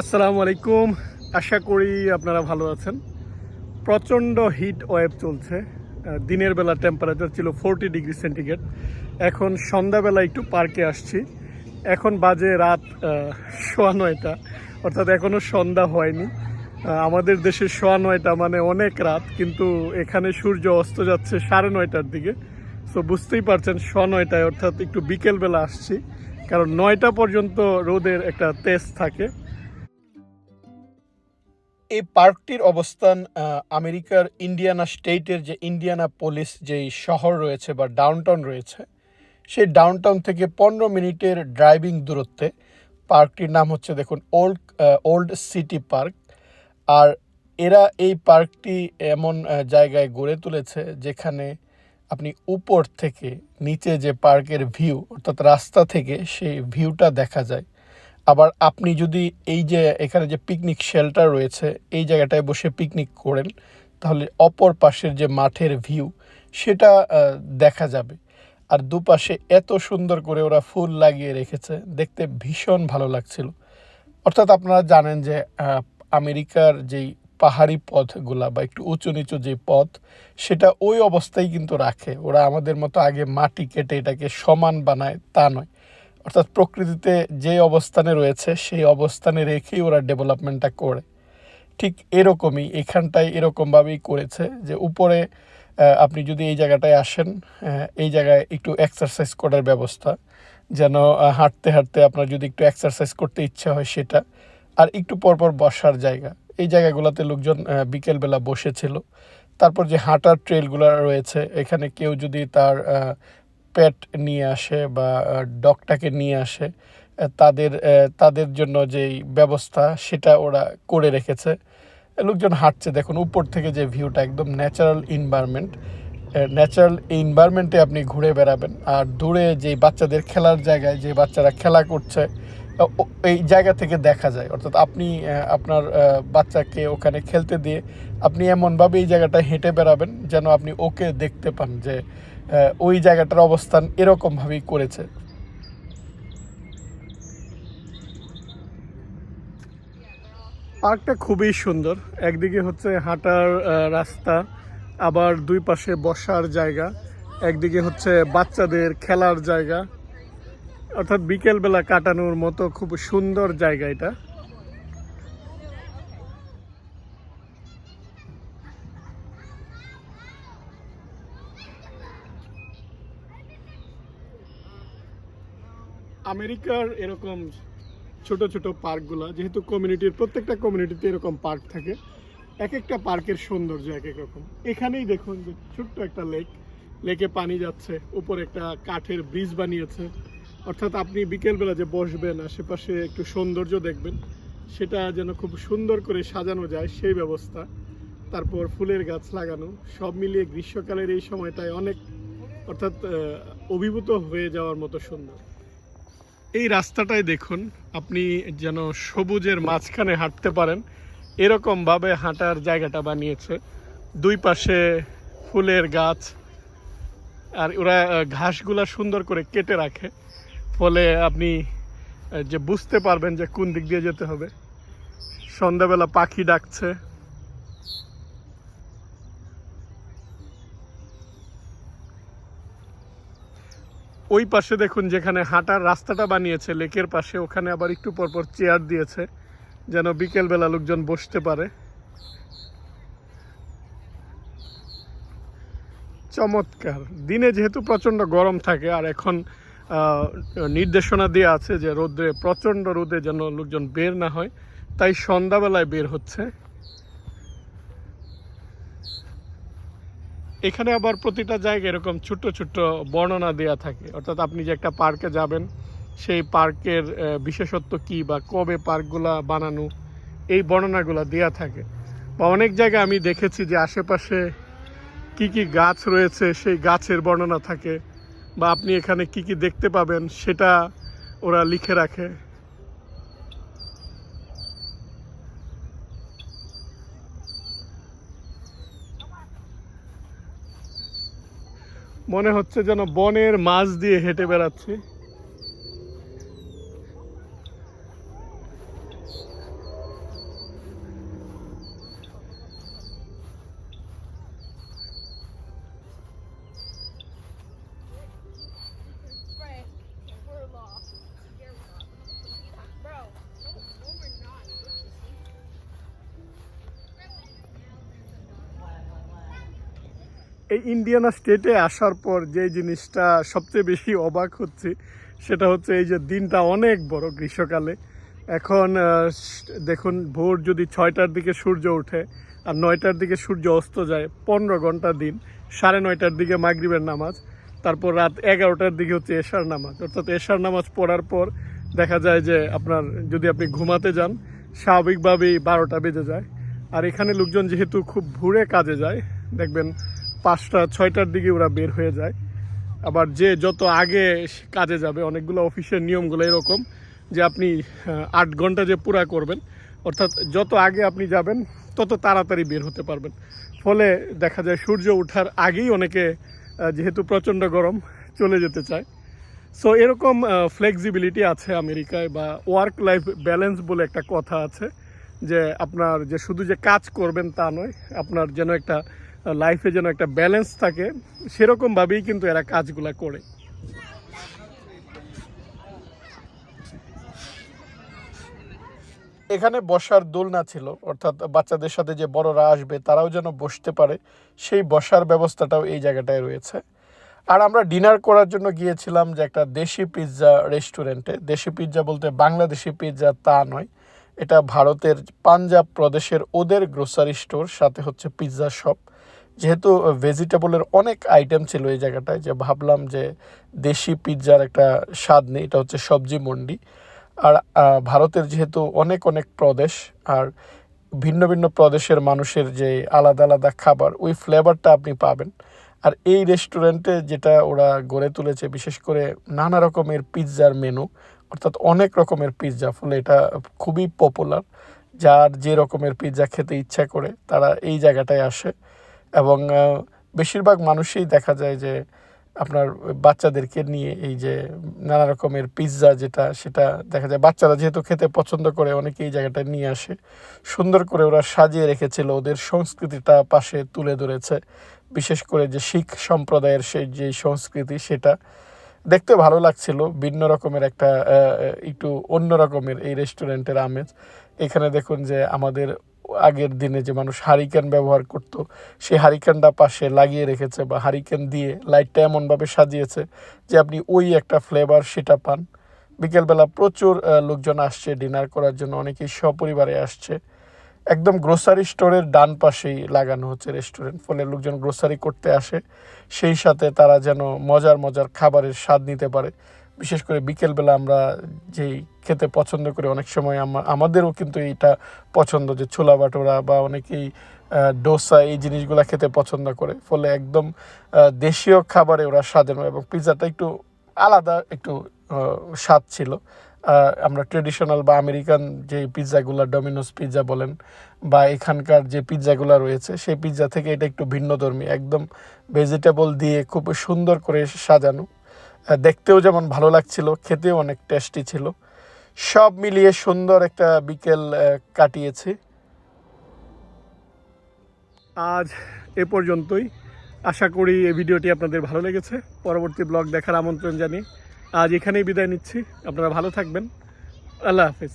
আসসালামু আলাইকুম। আশা করি আপনারা ভালো আছেন। প্রচণ্ড হিট ওয়েভ চলছে। দিনের বেলা টেম্পারেচার ছিল ফোরটি ডিগ্রি সেন্টিগ্রেড এখন সন্ধ্যাবেলা একটু পার্কে আসছি। এখন বাজে রাত সোয়া নয়টা। অর্থাৎ এখনও সন্ধ্যা হয়নি। আমাদের দেশে সোয়া নয়টা মানে অনেক রাত, কিন্তু এখানে সূর্য অস্ত যাচ্ছে সাড়ে নয়টার দিকে। সো বুঝতেই পারছেন, সোয়া নয়টায়, অর্থাৎ একটু বিকেলবেলা আসছি। কারণ নয়টা পর্যন্ত রোদের একটা তেজ থাকে। এই পার্কটির অবস্থান আমেরিকার ইন্ডিয়ানা স্টেটের যে ইন্ডিয়ানা পুলিশ যেই শহর রয়েছে বা ডাউনটাউন রয়েছে, সেই ডাউনটাউন থেকে পনেরো মিনিটের ড্রাইভিং দূরত্বে পার্কটির নাম হচ্ছে দেখুন ওল্ড ওল্ড সিটি পার্ক। আর এরা এই পার্কটি এমন জায়গায় গড়ে তুলেছে যেখানে আপনি উপর থেকে নিচে যে পার্কের ভিউ, অর্থাৎ রাস্তা থেকে সেই ভিউটা দেখা যায়। আবার আপনি যদি এই যে এখানে যে পিকনিক শেল্টার রয়েছে, এই জায়গাটায় বসে পিকনিক করেন, তাহলে অপর পাশের যে মাঠের ভিউ সেটা দেখা যাবে। আর দুপাশে এত সুন্দর করে ওরা ফুল লাগিয়ে রেখেছে, দেখতে ভীষণ ভালো লাগছিল। অর্থাৎ আপনারা জানেন যে আমেরিকার যেই পাহাড়ি পথগুলা বা একটু উঁচু নিচু যে পথ, সেটা ওই অবস্থায় কিন্তু রাখে। ওরা আমাদের মতো আগে মাটি কেটে এটাকে সমান বানায়, তা নয়। অর্থাৎ প্রকৃতিতে যে অবস্থানে রয়েছে, সেই অবস্থানে রেখেই ওরা ডেভেলপমেন্টটা করে। ঠিক এরকমই, এখানটায় এরকমভাবেই করেছে যে উপরে আপনি যদি এই জায়গাটায় আসেন এই জায়গায় একটু এক্সারসাইজ করার ব্যবস্থা, যেন হাঁটতে হাঁটতে আপনার যদি একটু এক্সারসাইজ করতে ইচ্ছা হয় সেটা, আর একটু পরপর বসার জায়গা। এই জায়গাগুলোতে লোকজন বিকেলবেলা বসেছিল। তারপর যে হাঁটার ট্রেলগুলো রয়েছে, এখানে কেউ যদি তার পেট নিয়ে আসে বা ডগটাকে নিয়ে আসে তাদের তাদের জন্য যেই ব্যবস্থা সেটা ওরা করে রেখেছে। লোকজন হাঁটছে, দেখুন, উপর থেকে যে ভিউটা একদম ন্যাচারাল এনভায়রনমেন্ট ন্যাচারাল এনভায়রনমেন্টে আপনি ঘুরে বেড়াবেন। আর দূরে যে বাচ্চাদের খেলার জায়গায় যে বাচ্চারা খেলা করছে এই জায়গা থেকে দেখা যায়। অর্থাৎ আপনি আপনার বাচ্চাকে ওখানে খেলতে দিয়ে আপনি এমনভাবে এই জায়গাটায় হেঁটে বেড়াবেন যেন আপনি ওকে দেখতে পান যে ওই জায়গাটার অবস্থান এরকমভাবেই করেছে। পার্কটা খুবই সুন্দর। একদিকে হচ্ছে হাঁটার রাস্তা, আবার দুই পাশে বসার জায়গা, একদিকে হচ্ছে বাচ্চাদের খেলার জায়গা। অর্থাৎ বিকেলবেলা কাটানোর মতো খুব সুন্দর জায়গা এটা। আমেরিকার এরকম ছোট ছোট পার্কগুলো, যেহেতু কমিউনিটির প্রত্যেকটা কমিউনিটিতে এরকম পার্ক থাকে এক একটা পার্কের সৌন্দর্য এক এক রকম। এখানেই দেখুন যে ছোট্ট একটা লেক লেকে পানি যাচ্ছে, উপরে একটা কাঠের ব্রিজ বানিয়েছে। অর্থাৎ আপনি বিকেলবেলা যে বসবেন, আশেপাশে একটু সৌন্দর্য দেখবেন, সেটা যেন খুব সুন্দর করে সাজানো যায়, সেই ব্যবস্থা। তারপর ফুলের গাছ লাগানো, সব মিলিয়ে গ্রীষ্মকালের এই সময়টায় অনেক, অর্থাৎ অভিভূত হয়ে যাওয়ার মতো সুন্দর। এই রাস্তাটাই দেখুন, আপনি যেন সবুজের মাঝখানে হাঁটতে পারেন। এরকমভাবে হাঁটার জায়গাটা বানিয়েছে। দুই পাশে ফুলের গাছ, আর ওরা ঘাসগুলা সুন্দর করে কেটে রাখে। ফলে আপনি যে বুঝতে পারবেন যে কোন দিক দিয়ে যেতে হবে। সন্ধ্যাবেলা পাখি ডাকছে। ওই পাশে দেখুন যেখানে হাঁটার রাস্তাটা বানিয়েছে, লেকের পাশে। ওখানে আবার একটু পরপর চেয়ার দিয়েছে, যেন বিকেলবেলা লোকজন বসতে পারে। চমৎকার। দিনে যেহেতু প্রচণ্ড গরম থাকে, আর এখন নির্দেশনা দেওয়া আছে যে রোদে, প্রচণ্ড রোদে যেন লোকজন বের না হয়, তাই সন্ধ্যাবেলায় বের হচ্ছে। এখানে আবার প্রতিটা জায়গায় এরকম ছোট্ট ছোট্ট বর্ণনা দেয়া থাকে। অর্থাৎ আপনি যে একটা পার্কে যাবেন, সেই পার্কের বিশেষত্ব কি বা কবে পার্কগুলা বানানো, এই বর্ণনাগুলো দেয়া থাকে। বা অনেক জায়গায় আমি দেখেছি যে আশেপাশে কি কি গাছ রয়েছে, সেই গাছের বর্ণনা থাকে। বা আপনি এখানে কি কি দেখতে পাবেন, সেটা ওরা লিখে রাখে। মনে হচ্ছে যেন বনের মাছ দিয়ে হেঁটে বেড়াচ্ছি। এই ইন্ডিয়ানা স্টেটে আসার পর যে জিনিসটা সবচেয়ে বেশি অবাক হচ্ছে, সেটা হচ্ছে এই যে দিনটা অনেক বড় গ্রীষ্মকালে। এখন দেখুন, ভোর যদি ছয়টার দিকে সূর্য ওঠে আর নয়টার দিকে সূর্য অস্ত যায়, পনেরো ঘণ্টা দিন, সাড়ে নয়টার দিকে মাগরিবের নামাজ, তারপর রাত এগারোটার দিকে হচ্ছে এশার নামাজ। অর্থাৎ এশার নামাজ পড়ার পর দেখা যায় যে আপনার যদি আপনি ঘুমাতে যান, স্বাভাবিকভাবেই বারোটা বেজে যায়। আর এখানে লোকজন যেহেতু খুব ভোরে কাজে যায়, দেখবেন পাঁচটা, ছয়টার দিকে ওরা বের হয়ে যায়। আবার যে যত আগে কাজে যাবে, অনেকগুলো অফিসের নিয়মগুলো এরকম যে আপনি আট ঘণ্টা যে পুরা করবেন, অর্থাৎ যত আগে আপনি যাবেন, তত তাড়াতাড়ি বের হতে পারবেন। ফলে দেখা যায় সূর্য ওঠার আগেই অনেকে যেহেতু প্রচণ্ড গরম, চলে যেতে চায়। সো এরকম ফ্লেক্সিবিলিটি আছে আমেরিকায় বা ওয়ার্ক লাইফ ব্যালেন্স বলে একটা কথা আছে যে আপনার যে শুধু যে কাজ করবেন তা নয়, আপনার যেন একটা লাইফে যেন একটা ব্যালেন্স থাকে, সেরকমভাবেই কিন্তু এরা কাজগুলা করে। এখানে বসার দোলনা ছিল, অর্থাৎ বাচ্চাদের সাথে যে বড়রা আসবে, তারাও যেন বসতে পারে, সেই বসার ব্যবস্থাটাও এই জায়গাটায় রয়েছে। আর আমরা ডিনার করার জন্য গিয়েছিলাম যে একটা দেশি পিৎজা রেস্টুরেন্টে দেশি পিৎজা বলতে বাংলাদেশি পিৎজা তা নয়, এটা ভারতের পাঞ্জাব প্রদেশের ওদের গ্রোসারি স্টোর সাথে হচ্ছে পিৎজা শপ যেহেতু ভেজিটেবলের অনেক আইটেম ছিল এই জায়গাটায়, যে ভাবলাম যে দেশি পিৎজার একটা স্বাদ নেই, এটা হচ্ছে সবজি মন্ডি। আর ভারতের যেহেতু অনেক অনেক প্রদেশ, আর ভিন্ন ভিন্ন প্রদেশের মানুষের যে আলাদা আলাদা খাবার, ওই ফ্লেভারটা আপনি পাবেন। আর এই রেস্টুরেন্টে যেটা ওরা গড়ে তুলেছে, বিশেষ করে নানা রকমের পিৎজার মেনু, অর্থাৎ অনেক রকমের পিৎজা, ফলে এটা খুবই পপুলার। যার যে রকমের পিৎজা খেতে ইচ্ছা করে, তারা এই জায়গাটায় আসে। এবং বেশিরভাগ মানুষই দেখা যায় যে আপনার বাচ্চাদেরকে নিয়ে এই যে নানা রকমের পিৎজা যেটা, সেটা দেখা যায়। বাচ্চারা যেহেতু খেতে পছন্দ করে অনেকে এই জায়গাটা নিয়ে আসে। সুন্দর করে ওরা সাজিয়ে রেখেছিল, ওদের সংস্কৃতিটা পাশে তুলে ধরেছে। বিশেষ করে যে শিখ সম্প্রদায়ের সেই, যে সংস্কৃতি, সেটা দেখতে ভালো লাগছিল। ভিন্ন রকমের একটা একটু অন্য রকমের এই রেস্টুরেন্টের আমেজ। এখানে দেখুন যে আমাদের আগের দিনে যে মানুষ হারিকেন ব্যবহার করতো সেই হারিকেনটা পাশে লাগিয়ে রেখেছে বা হারিকেন দিয়ে লাইটটা এমনভাবে সাজিয়েছে যে আপনি ওই একটা ফ্লেভার সেটা পান। বিকেলবেলা প্রচুর লোকজন আসছে ডিনার করার জন্য অনেকেই সপরিবারে আসছে। একদম গ্রোসারি স্টোরের ডান পাশেই লাগানো হচ্ছে রেস্টুরেন্ট ফলে লোকজন গ্রোসারি করতে আসে। সেই সাথে তারা যেন মজার মজার খাবারের স্বাদ নিতে পারে। বিশেষ করে বিকেলবেলা আমরা যেই খেতে পছন্দ করি, অনেক সময় আমা- আমাদেরও কিন্তু এইটা পছন্দ যে ছোলা বাটোরা বা অনেকেই ডোসা এই জিনিসগুলো খেতে পছন্দ করে। ফলে একদম দেশীয় খাবারে ওরা সাজানো এবং পিৎজাটা একটু আলাদা একটু স্বাদ ছিল। আমরা ট্রেডিশনাল বা আমেরিকান যে পিৎজাগুলো, ডমিনোস পিৎজা বলেন, বা এখানকার যে পিৎজাগুলো রয়েছে, সেই পিৎজা থেকে এটা একটু ভিন্নধর্মী, একদম ভেজিটেবল দিয়ে খুব সুন্দর করে সাজানো। দেখতেও যেমন ভালো লাগছিল, খেতেও অনেক টেস্টি ছিল। সব মিলিয়ে সুন্দর একটা বিকেল কাটিয়েছি। আজ এ পর্যন্তই। আশা করি এই ভিডিওটি আপনাদের ভালো লেগেছে। পরবর্তী ব্লগ দেখার আমন্ত্রণ জানি আজ এখানেই বিদায় নিচ্ছি। আপনারা ভালো থাকবেন। আল্লাহ হাফিজ।